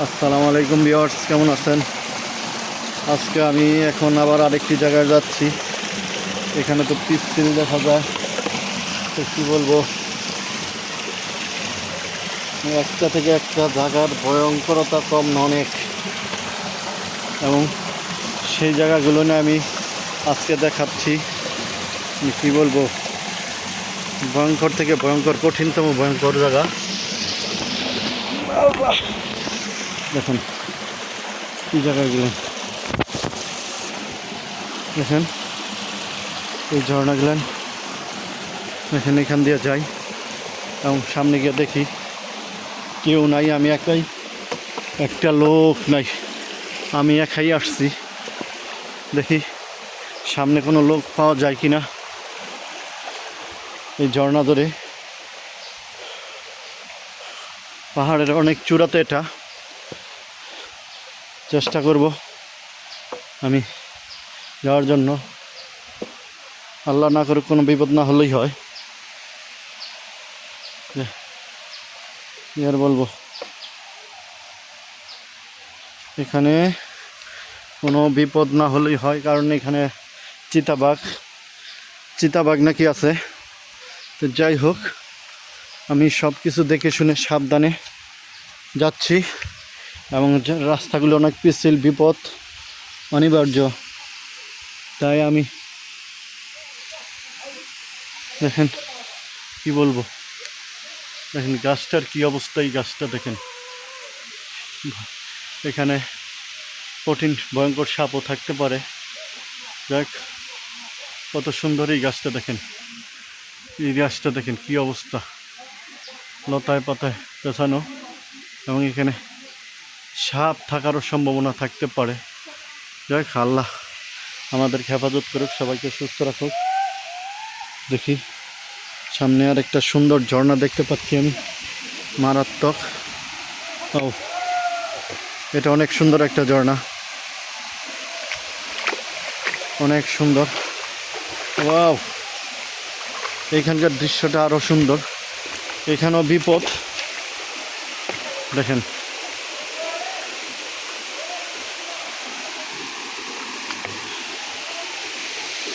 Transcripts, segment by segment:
আসসালামু আলাইকুম ভিউয়ার্স, কেমন আছেন? আজকে আমি এখন আবার আরেকটি জায়গায় যাচ্ছি। এখানে তো পিচ্ছিল দেখা যায়। তো কী বলব? একটা থেকে একটা জায়গার ভয়ঙ্করতা কম না অনেক। এবং সেই জায়গাগুলো নিয়ে আমি আজকে দেখাচ্ছি। কী বলব? ভয়ঙ্কর থেকে ভয়ঙ্কর, কঠিনতম ভয়ঙ্কর জায়গা। দেখুন, কি জায়গাগুলো দেখেন, এই ঝর্ণাগুলো দেখেন, এখান দিয়ে যাই এবং সামনে গিয়ে দেখি কেউ নাই, আমি একাই। একটা লোক নাই, আমি একাই আসছি। দেখি, সামনে কোনো লোক পাওয়া যায় কি না এই ঝর্ণা ধরে। পাহাড়ের অনেক চূড়াতে এটা। চেষ্টা করব আমি যাওয়ার জন্য। আল্লাহ না করে কোনো বিপদ না হলেই হয়। আর বলব? এখানে কোনো বিপদ না হলেই হয়, কারণ এখানে চিতাবাঘ চিতাবাঘ নাকি আছে। তো যাই হোক, আমি সব কিছু দেখে শুনে সাবধানে যাচ্ছি। এবং রাস্তাগুলো অনেক পিছিল বিপদ, অনিবার্য। তাই আমি দেখেন, কি বলব? দেখেন, গাছটার কি অবস্থা, এই গাছটা দেখেন। এখানে কঠিন, ভয়ঙ্কর সাপও থাকতে পারে। যাক, কত সুন্দর এই গাছটা দেখেন। এই গাছটা দেখেন, কি অবস্থা। লতায় পাতায় পেছানো। এবং এখানে সাপ থাকারও সম্ভাবনা থাকতে পারে। যাই আল্লাহ আমাদের হেফাজত করুক, সবাইকে সুস্থ রাখুক। দেখি, সামনে আর একটা সুন্দর ঝর্ণা দেখতে পাচ্ছি আমি। মারাত্মক। ও, এটা অনেক সুন্দর একটা ঝর্ণা। অনেক সুন্দর। ওয়াও! এইখানকার দৃশ্যটা আরও সুন্দর। এখানেও বিপদ। দেখেন।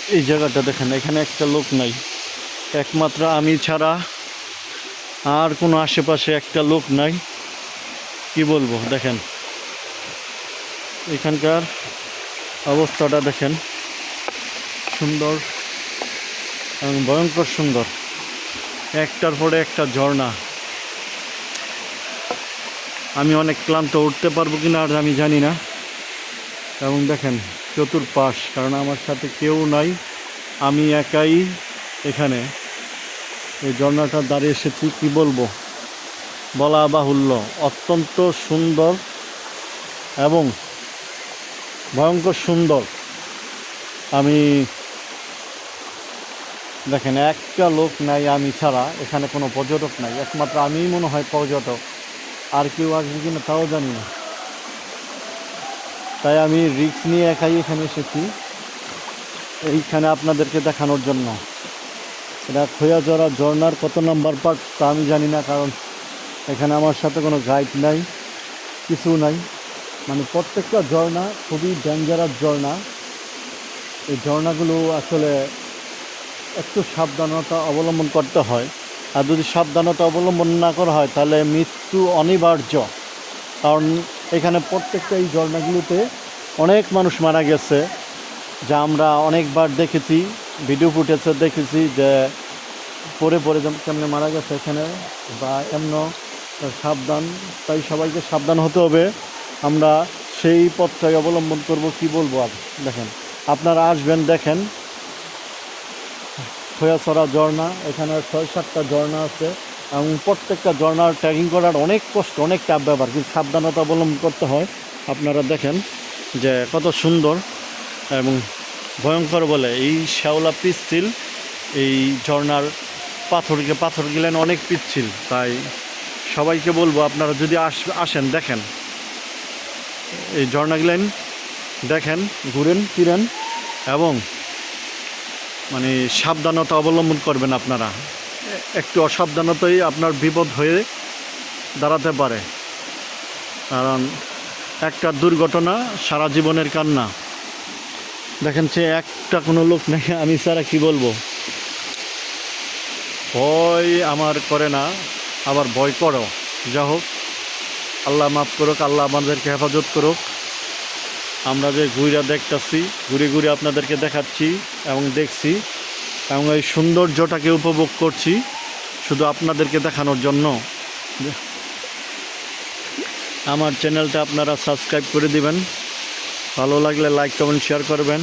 এই জায়গাটা দেখেন, এখানে একটা লোক নাই। একমাত্র আমি ছাড়া আর কোনো আশেপাশে একটা লোক নাই। কি বলব, দেখেন। এখানকার অবস্থাটা দেখেন। সুন্দর এবং ভয়ঙ্কর সুন্দর। একটার পরে একটা ঝর্ণা। আমি অনেক ক্লান্ত, উঠতে পারব কিনা আর আমি জানি না। এবং দেখেন চতুর্পাশ, কারণ আমার সাথে কেউ নাই, আমি একাই এখানে। এই ঝর্ণাটা দাঁড়িয়ে এসেছি কি বলব? বলা বাহুল্য, অত্যন্ত সুন্দর এবং ভয়ঙ্কর সুন্দর। আমি, দেখেন, একটা লোক নাই আমি ছাড়া, এখানে কোনো পর্যটক নাই। একমাত্র আমিই মনে হয় পর্যটক। আর কেউ আসবে কিনা তাও জানি না। তাই আমি রিক্স নিয়ে একাই এখানে এসেছি। এইখানে আপনাদেরকে দেখানোর জন্য। এটা খোয়াজরা ঝর্নার কত নাম্বার পার্ট তা আমি জানি না, কারণ এখানে আমার সাথে কোনো গাইড নাই, কিছু নাই। মানে প্রত্যেকটা ঝর্ণা খুবই ডেঞ্জারাস ঝর্ণা। এই ঝর্ণাগুলো আসলে একটু সাবধানতা অবলম্বন করতে হয়। আর যদি সাবধানতা অবলম্বন না করা হয়, তাহলে মৃত্যু অনিবার্য। কারণ এখানে প্রত্যেকটা এই ঝর্ণাগুলোতে অনেক মানুষ মারা গেছে, যা আমরা অনেকবার দেখেছি ভিডিও ফুটেজে দেখেছি যে পরে পরে কেমনে মারা গেছে এখানে, বা এমন সাবধান, তাই সবাইকে সাবধান হতে হবে। আমরা সেই পথটাই অবলম্বন করব, কি বলব আর দেখেন, আপনারা আসবেন, দেখেন, খোয়াছড়া ঝর্ণা, এখানে ছয় সাতটা ঝর্ণা আছে। এবং প্রত্যেকটা ঝর্ণার ট্রেকিং করার অনেক কষ্ট, অনেক চাপ ব্যাপার, কিন্তু সাবধানতা অবলম্বন করতে হয়। আপনারা দেখেন যে কত সুন্দর এবং ভয়ঙ্কর বলে এই শ্যাওলা পিচ্ছিল, এই ঝর্ণার পাথরকে পাথর গেলেন অনেক পিচ্ছিল, তাই সবাইকে বলব আপনারা যদি আস, আসেন, দেখেন। এই ঝর্ণা গেলেন, দেখেন, ঘুরেন, ফিরেন এবং মানে সাবধানতা অবলম্বন করবেন আপনারা। একটু অসাবধানতাই আপনার বিপদ হয়ে দাঁড়াতে পারে। কারণ একটা দুর্ঘটনা সারা জীবনের কান্না। দেখেন সে একটা কোনো লোক নেই, আমি ছাড়া কি বলব? ভয় আমার করে না, আবার ভয় করো। যা হোক, আল্লাহ মাফ করুক, আল্লাহ আমাদেরকে হেফাজত করুক। আমরা যে ঘুরে দেখতেছি, ঘুরে ঘুরে আপনাদেরকে দেখাচ্ছি এবং দেখছি এবং এই সৌন্দর্যটাকে উপভোগ করছি। শুধু আপনাদেরকে দেখানোর জন্য। আমার চ্যানেলটা আপনারা সাবস্ক্রাইব করে দিবেন। ভালো লাগলে লাইক, কমেন্ট, শেয়ার করবেন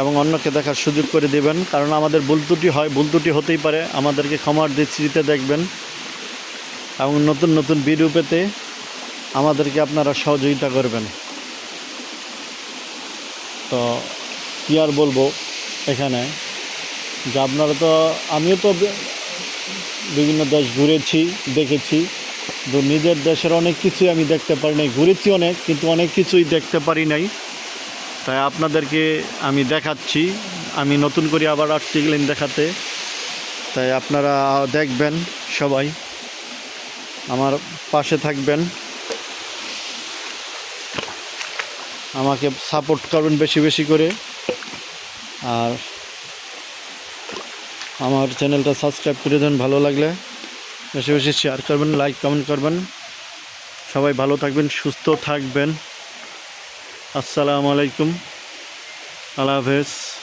এবং অন্যকে দেখার সুযোগ করে দিবেন। কারণ আমাদের ভুল ত্রুটি হয়, ভুল ত্রুটি হতেই পারে। আমাদেরকে ক্ষমার দৃষ্টিতে দেখবেন এবং নতুন নতুন ভিডিও পেতে আমাদেরকে আপনারা সহযোগিতা করবেন। তো কী আর বলব এখানে? যে আপনারা তো, আমিও তো বিভিন্ন দেশ ঘুরেছি, দেখেছি। তো নিজের দেশের অনেক কিছুই আমি দেখতে পারি নাই। ঘুরেছি অনেক, কিন্তু অনেক কিছুই দেখতে পারি নাই। তাই আপনাদেরকে আমি দেখাচ্ছি। আমি নতুন করে আবার আসছি গেলেন দেখাতে। তাই আপনারা দেখবেন সবাই। আমার পাশে থাকবেন। আমাকে সাপোর্ট করবেন বেশি বেশি করে। আর আমার চ্যানেলটা সাবস্ক্রাইব করে দেন ভালো লাগলে। বেশি বেশি শেয়ার করবেন লাইক কমেন্ট করবেন। সবাই ভালো থাকবেন, সুস্থ থাকবেন। আসসালামু আলাইকুম। আল্লাহ হাফেজ।